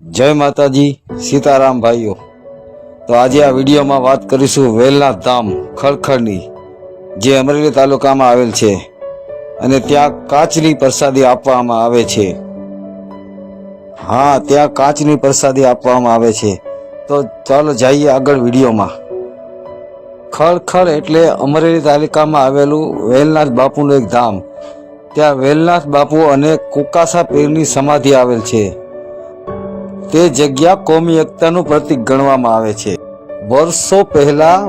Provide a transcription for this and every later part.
જય માતાજી, સીતારામ ભાઈઓ. તો આજે આ વિડીયોમાં વાત કરીશું વેલનાથ ધામ ખડખડની, જે અમરેલી તાલુકામાં આવેલ છે અને ત્યાં કાચની પ્રસાદી આપવામાં આવે છે. હા, ત્યાં કાચની પ્રસાદી આપવામાં આવે છે. તો ચાલો જઈએ આગળ વિડીયોમાં. ખડખડ એટલે અમરેલી તાલુકામાં આવેલું વેલનાથ બાપુનું એક ધામ. ત્યાં વેલનાથ બાપુ અને કુકાસા પીરની સમાધિ આવેલ છે. તે જગ્યા કોમી એકતાનું પ્રતીક ગણવામાં આવે છે. વર્ષો પહેલા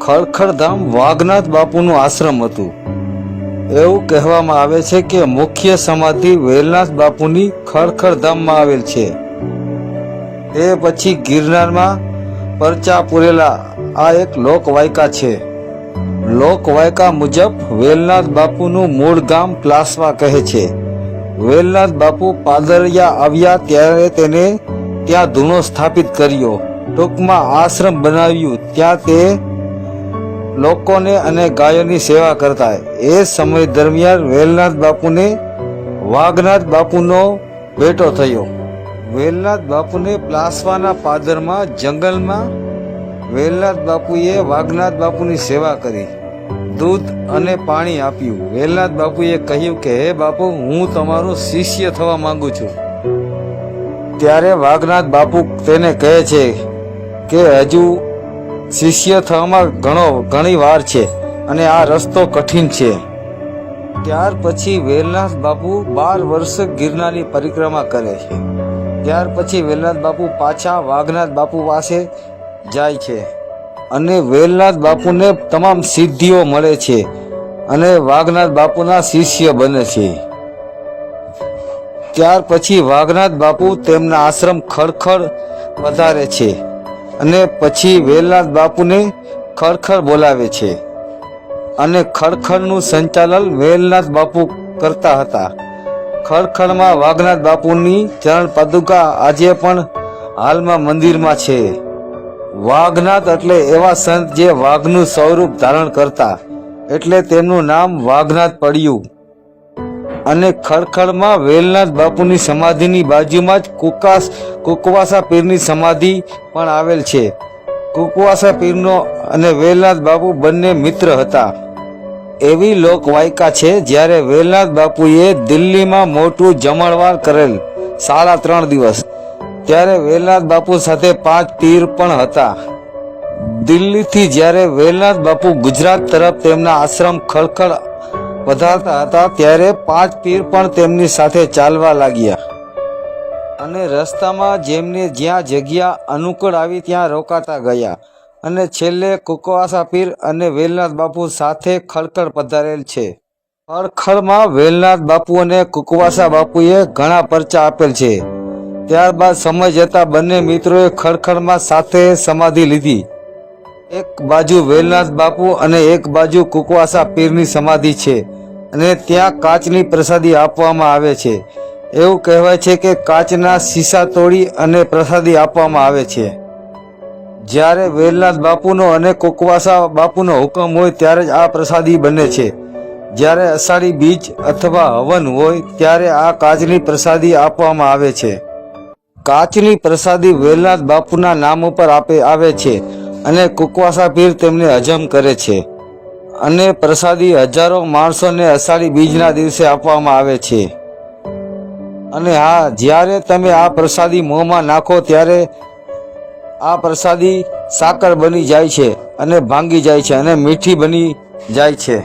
ખળખળધામ વાઘનાથ બાપુનું આશ્રમ હતું. એવું કહેવામાં આવે છે કે મુખ્ય સમાધિ વેલનાથ બાપુની ખળખળધામમાં આવેલ છે. તે પછી ગિરનારમાં પરચા પૂરેલા આ એક લોકવાયકા છે. લોકવાયકા મુજબ વેલનાથ બાપુનું મૂળ ગામ પ્લાસવા કહે છે. વેલનાથ બાપુ પાદરિયા આવ્યા ત્યારે તેને ત્યાં ધૂણો સ્થાપિત કર્યો. ટૂંકમાં આશ્રમ બનાવ્યું. ત્યાં તે લોકોને અને ગાયોની સેવા કરતા. એ સમય દરમિયાન વેલનાથ બાપુને વાઘનાથ બાપુનો બેટો થયો. વેલનાથ બાપુને પ્લાસવાના પાદરમાં, જંગલમાં વેલનાથ બાપુએ વાઘનાથ બાપુની સેવા કરી. દૂધ અને પાણી આપ્યું. વેલનાથ બાપુએ કહ્યું કે, હે બાપુ, હું તમારો શિષ્ય થવા માંગુ છું. ત્યારે વાઘનાથ બાપુ તેને કહે છે કે, હજુ શિષ્ય થવામાં ઘણો, ઘણી વાર છે અને આ રસ્તો કઠિન છે. ત્યાર પછી વેલનાથ બાપુ બાર વર્ષ ગિરનારની પરિક્રમા કરે છે. ત્યાર પછી વેલનાથ બાપુ પાછા વાઘનાથ બાપુ પાસે જાય છે. અને વેલનાથ બાપુને તમામ સિદ્ધિઓ મળે છે અને વાઘનાથ બાપુના શિષ્ય બને છે. ત્યાર પછી વાઘનાથ બાપુ તેમના આશ્રમ ખડખડ વધારે છે અને પછી વેલનાથ બાપુને ખડખડ બોલાવે છે અને ખડખડનું સંચાલન વેલનાથ બાપુ કરતા હતા. ખડખડમાં વાઘનાથ બાપુની ચરણ પાદુકા આજે પણ હાલમાં મંદિરમાં છે. વાઘનાથ એટલે એવા સંત જે વાઘનું સ્વરૂપ ધારણ કરતા, એટલે તેમનું નામ વાઘનાથ પડ્યું. અને ખડખડમાં વેલનાથ બાપુની સમાધિની બાજુમાં જ કુકાસ, કુકવાસા પીરની સમાધિ પણ આવેલ છે. કુકવાસા પીરનો અને વેલનાથ બાપુ બંને મિત્ર હતા. એવી લોકવાયકા છે જ્યારે વેલનાથ બાપુએ દિલ્હીમાં મોટું જમણવાર કરેલ, સાડા ત્રણ દિવસ. ત્યારે વેલનાથ બાપુ સાથે પાંચ પીર પણ હતા. દિલ્હીથી જ્યારે વેલનાથ બાપુ ગુજરાત તરફ તેમના આશ્રમ ખળખળ વધારતા હતા, ત્યારે પાંચ પીર પણ તેમની સાથે ચાલવા લાગ્યા. અને રસ્તામાં જેમને જ્યાં જગ્યા અનુકૂળ આવી ત્યાં રોકાતા ગયા. અને છેલ્લે કુકવાસા પીર અને વેલનાથ બાપુ સાથે ખળખળ પધારેલ છે. ખળખળમાં વેલનાથ બાપુ અને કુકવાસા બાપુએ ઘણા પરચા આપેલ છે. ત્યારબાદ સમય જતા બંને મિત્રોએ ખડખડમાં સાથે સમાધિ લીધી. એક બાજુ વેલનાથ બાપુ અને એક બાજુ કુકવાસા પીરની સમાધિ છે અને ત્યાં કાચની પ્રસાદી આપવામાં આવે છે. એવું કહેવાય છે કે કાચના શીશા તોડી અને પ્રસાદી આપવામાં આવે છે. જ્યારે વેલનાથ બાપુનો અને કુકવાસા બાપુનો હુકમ હોય ત્યારે જ આ પ્રસાદી બને છે. જ્યારે અષાઢી બીજ અથવા હવન હોય ત્યારે આ કાચની પ્રસાદી આપવામાં આવે છે. કાચની પ્રસાદી વેલનાથ બાપુના નામ ઉપર આપે આવે છે અને કુકવાસા પીર તેમને હજમ કરે છે. અને પ્રસાદી હજારો માણસોને અષાઢી બીજના દિવસે આપવામાં આવે છે. અને હા, જ્યારે તમે આ પ્રસાદી મોંમાં નાખો ત્યારે આ પ્રસાદી સાકર બની જાય છે અને ભાંગી જાય છે અને મીઠી બની જાય છે.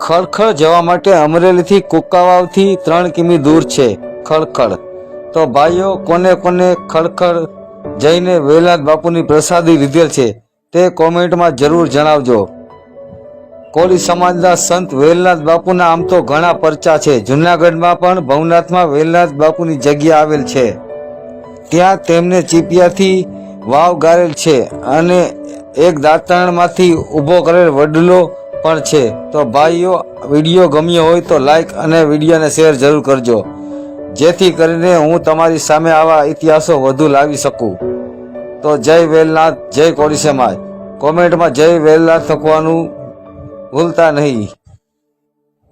ખળખળ જવા માટે અમરેલીથી કુકાવાવથી ત્રણ કિમી દૂર છે ખડખડ તો ભાઈઓ, કોને કોને ખડખડ જઈને વેલાદ બાપુની પ્રસાદી લીધેલ છે તે કોમેન્ટમાં જરૂર જણાવજો. કોળી સમાજના સંત વેલનાથ બાપુના આમ તો ઘણા પરચા છે. જુનાગઢમાં પણ ભવનાથમાં વેલનાથ બાપુની જગ્યા આવેલ છે. ત્યાં તેમને ચીપિયાથી વાવ ગારેલ છે અને એક દાંતણમાંથી ઊભો કરેલ વડલો પણ છે. તો ભાઈઓ, વીડિયો ગમ્યો હોય તો લાઈક અને વિડીયોને શેર જરૂર કરજો. જેથી કરીને હું તમારી સામે આવા ઇતિહાસો વધુ લાવી શકું. તો જય વેલનાથ, જય કોળી સમાજ કોમેન્ટમાં જય વેલનાથ લખવાનું ભૂલતા નહીં.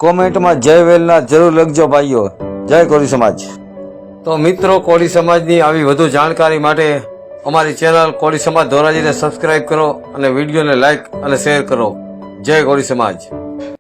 કોમેન્ટમાં જય વેલનાથ જરૂર લખજો ભાઈઓ. જય કોળી સમાજ તો મિત્રો કોળી સમાજની આવી વધુ જાણકારી માટે અમારી ચેનલ કોળી સમાજ ધોરાજીને સબસ્ક્રાઇબ કરો અને વિડીયોને લાઈક અને શેર કરો. જય કોળી સમાજ